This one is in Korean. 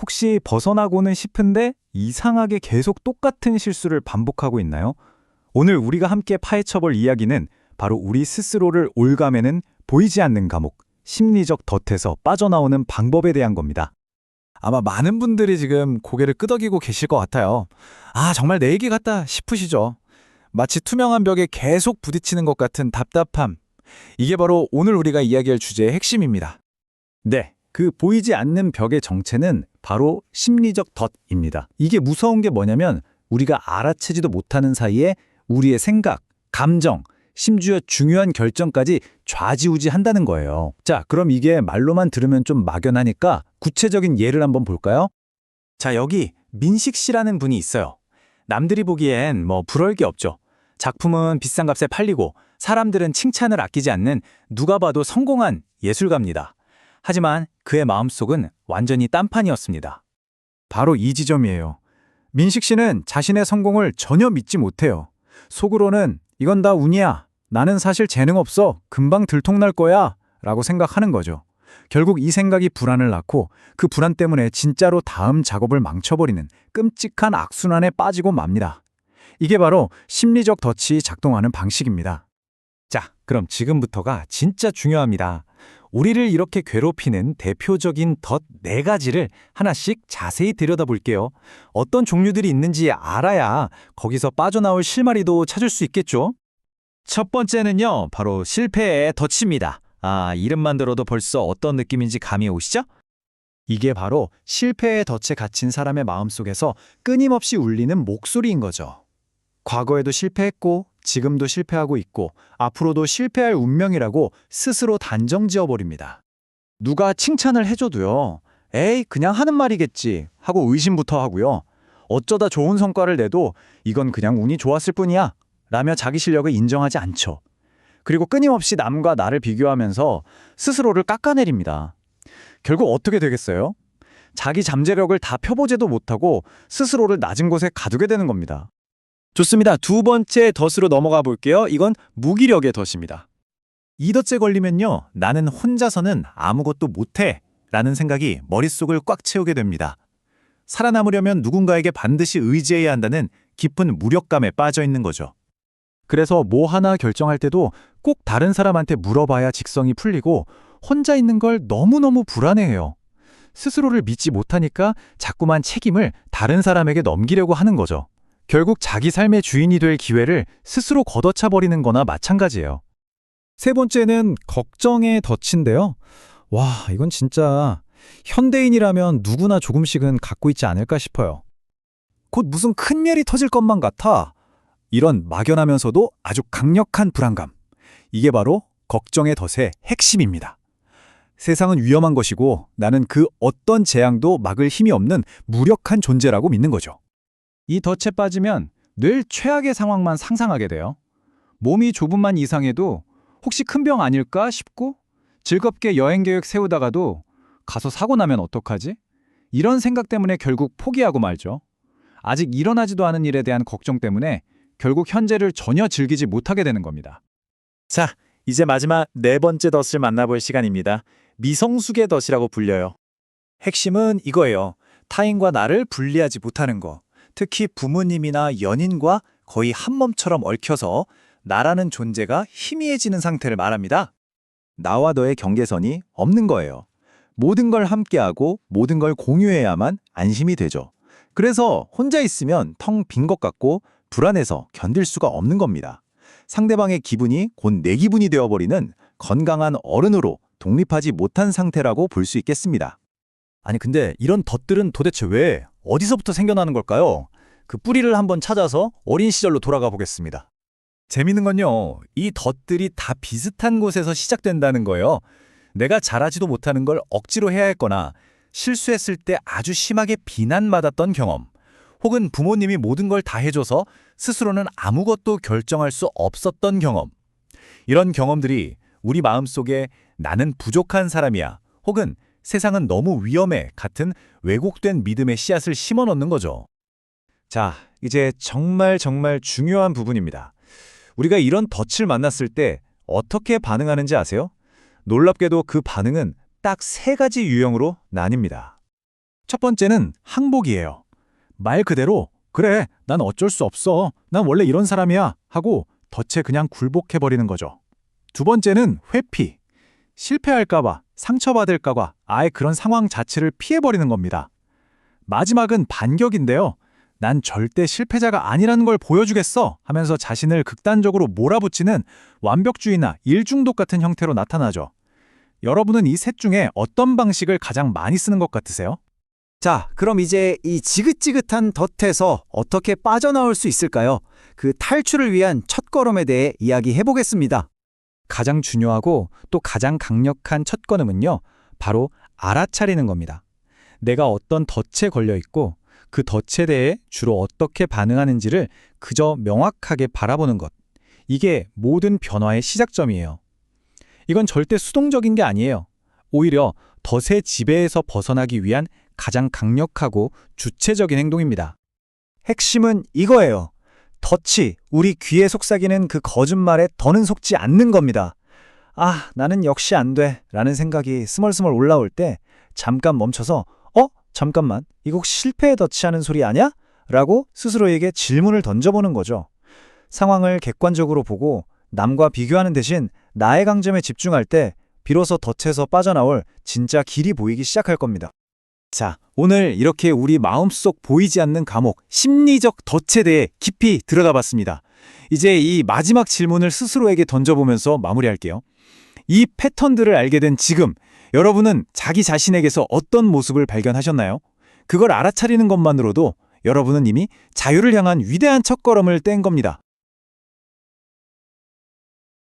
혹시 벗어나고는 싶은데 이상하게 계속 똑같은 실수를 반복하고 있나요? 오늘 우리가 함께 파헤쳐볼 이야기는 바로 우리 스스로를 올가매는 보이지 않는 감옥, 심리적 덫에서 빠져나오는 방법에 대한 겁니다. 아마 많은 분들이 지금 고개를 끄덕이고 계실 것 같아요. 아, 정말 내 얘기 같다 싶으시죠? 마치 투명한 벽에 계속 부딪히는 것 같은 답답함. 이게 바로 오늘 우리가 이야기할 주제의 핵심입니다. 네, 그 보이지 않는 벽의 정체는 바로 심리적 덫입니다. 이게 무서운 게 뭐냐면 우리가 알아채지도 못하는 사이에 우리의 생각, 감정, 심지어 중요한 결정까지 좌지우지 한다는 거예요. 자, 그럼 이게 말로만 들으면 좀 막연하니까 구체적인 예를 한번 볼까요? 자, 여기 민식 씨라는 분이 있어요. 남들이 보기엔 뭐 부러울 게 없죠. 작품은 비싼 값에 팔리고 사람들은 칭찬을 아끼지 않는 누가 봐도 성공한 예술가입니다. 하지만 그의 마음속은 완전히 딴판이었습니다. 바로 이 지점이에요. 민식 씨는 자신의 성공을 전혀 믿지 못해요. 속으로는 이건 다 운이야. 나는 사실 재능 없어. 금방 들통날 거야. 라고 생각하는 거죠. 결국 이 생각이 불안을 낳고 그 불안 때문에 진짜로 다음 작업을 망쳐버리는 끔찍한 악순환에 빠지고 맙니다. 이게 바로 심리적 덫이 작동하는 방식입니다. 자, 그럼 지금부터가 진짜 중요합니다. 우리를 이렇게 괴롭히는 대표적인 덫 네 가지를 하나씩 자세히 들여다볼게요. 어떤 종류들이 있는지 알아야 거기서 빠져나올 실마리도 찾을 수 있겠죠? 첫 번째는요, 바로 실패의 덫입니다. 아, 이름만 들어도 벌써 어떤 느낌인지 감이 오시죠? 이게 바로 실패의 덫에 갇힌 사람의 마음속에서 끊임없이 울리는 목소리인 거죠. 과거에도 실패했고, 지금도 실패하고 있고, 앞으로도 실패할 운명이라고 스스로 단정 지어버립니다. 누가 칭찬을 해줘도요, 에이, 그냥 하는 말이겠지 하고 의심부터 하고요. 어쩌다 좋은 성과를 내도 이건 그냥 운이 좋았을 뿐이야 라며 자기 실력을 인정하지 않죠. 그리고 끊임없이 남과 나를 비교하면서 스스로를 깎아내립니다. 결국 어떻게 되겠어요? 자기 잠재력을 다 펴보지도 못하고 스스로를 낮은 곳에 가두게 되는 겁니다. 좋습니다. 두 번째 덫으로 넘어가 볼게요. 이건 무기력의 덫입니다. 이 덫에 걸리면요. 나는 혼자서는 아무것도 못해 라는 생각이 머릿속을 꽉 채우게 됩니다. 살아남으려면 누군가에게 반드시 의지해야 한다는 깊은 무력감에 빠져 있는 거죠. 그래서 뭐 하나 결정할 때도 꼭 다른 사람한테 물어봐야 직성이 풀리고 혼자 있는 걸 너무너무 불안해해요. 스스로를 믿지 못하니까 자꾸만 책임을 다른 사람에게 넘기려고 하는 거죠. 결국 자기 삶의 주인이 될 기회를 스스로 걷어차 버리는 거나 마찬가지예요. 세 번째는 걱정의 덫인데요. 와, 이건 진짜 현대인이라면 누구나 조금씩은 갖고 있지 않을까 싶어요. 곧 무슨 큰 일이 터질 것만 같아. 이런 막연하면서도 아주 강력한 불안감. 이게 바로 걱정의 덫의 핵심입니다. 세상은 위험한 것이고 나는 그 어떤 재앙도 막을 힘이 없는 무력한 존재라고 믿는 거죠. 이 덫에 빠지면 늘 최악의 상황만 상상하게 돼요. 몸이 조금만 이상해도 혹시 큰 병 아닐까 싶고 즐겁게 여행 계획 세우다가도 가서 사고 나면 어떡하지? 이런 생각 때문에 결국 포기하고 말죠. 아직 일어나지도 않은 일에 대한 걱정 때문에 결국 현재를 전혀 즐기지 못하게 되는 겁니다. 자, 이제 마지막 네 번째 덫을 만나볼 시간입니다. 미성숙의 덫이라고 불려요. 핵심은 이거예요. 타인과 나를 분리하지 못하는 거. 특히 부모님이나 연인과 거의 한 몸처럼 얽혀서 나라는 존재가 희미해지는 상태를 말합니다. 나와 너의 경계선이 없는 거예요. 모든 걸 함께하고 모든 걸 공유해야만 안심이 되죠. 그래서 혼자 있으면 텅 빈 것 같고 불안해서 견딜 수가 없는 겁니다. 상대방의 기분이 곧 내 기분이 되어버리는 건강한 어른으로 독립하지 못한 상태라고 볼 수 있겠습니다. 아니 근데 이런 덫들은 도대체 왜 어디서부터 생겨나는 걸까요? 그 뿌리를 한번 찾아서 어린 시절로 돌아가 보겠습니다. 재밌는 건요, 이 덫들이 다 비슷한 곳에서 시작된다는 거예요. 내가 잘하지도 못하는 걸 억지로 해야 했거나 실수했을 때 아주 심하게 비난받았던 경험, 혹은 부모님이 모든 걸 다 해줘서 스스로는 아무것도 결정할 수 없었던 경험. 이런 경험들이 우리 마음속에 나는 부족한 사람이야, 혹은 세상은 너무 위험해 같은 왜곡된 믿음의 씨앗을 심어 넣는 거죠. 자, 이제 정말 정말 중요한 부분입니다. 우리가 이런 덫을 만났을 때 어떻게 반응하는지 아세요? 놀랍게도 그 반응은 딱 세 가지 유형으로 나뉩니다. 첫 번째는 항복이에요. 말 그대로 그래, 난 어쩔 수 없어. 난 원래 이런 사람이야 하고 덫에 그냥 굴복해버리는 거죠. 두 번째는 회피. 실패할까봐, 상처받을까봐 아예 그런 상황 자체를 피해버리는 겁니다. 마지막은 반격인데요. 난 절대 실패자가 아니라는 걸 보여주겠어 하면서 자신을 극단적으로 몰아붙이는 완벽주의나 일중독 같은 형태로 나타나죠. 여러분은 이 셋 중에 어떤 방식을 가장 많이 쓰는 것 같으세요? 자, 그럼 이제 이 지긋지긋한 덫에서 어떻게 빠져나올 수 있을까요? 그 탈출을 위한 첫걸음에 대해 이야기해 보겠습니다. 가장 중요하고 또 가장 강력한 첫 걸음은요. 바로 알아차리는 겁니다. 내가 어떤 덫에 걸려 있고 그 덫에 대해 주로 어떻게 반응하는지를 그저 명확하게 바라보는 것. 이게 모든 변화의 시작점이에요. 이건 절대 수동적인 게 아니에요. 오히려 덫의 지배에서 벗어나기 위한 가장 강력하고 주체적인 행동입니다. 핵심은 이거예요. 덫이 우리 귀에 속삭이는 그 거짓말에 더는 속지 않는 겁니다. 아, 나는 역시 안 돼. 라는 생각이 스멀스멀 올라올 때 잠깐 멈춰서 어? 잠깐만. 혹시 실패에 덫이하는 소리 아냐? 라고 스스로에게 질문을 던져보는 거죠. 상황을 객관적으로 보고 남과 비교하는 대신 나의 강점에 집중할 때 비로소 덫에서 빠져나올 진짜 길이 보이기 시작할 겁니다. 자, 오늘 이렇게 우리 마음속 보이지 않는 감옥, 심리적 덫에 대해 깊이 들여다봤습니다. 이제 이 마지막 질문을 스스로에게 던져보면서 마무리할게요. 이 패턴들을 알게 된 지금, 여러분은 자기 자신에게서 어떤 모습을 발견하셨나요? 그걸 알아차리는 것만으로도 여러분은 이미 자유를 향한 위대한 첫걸음을 뗀 겁니다.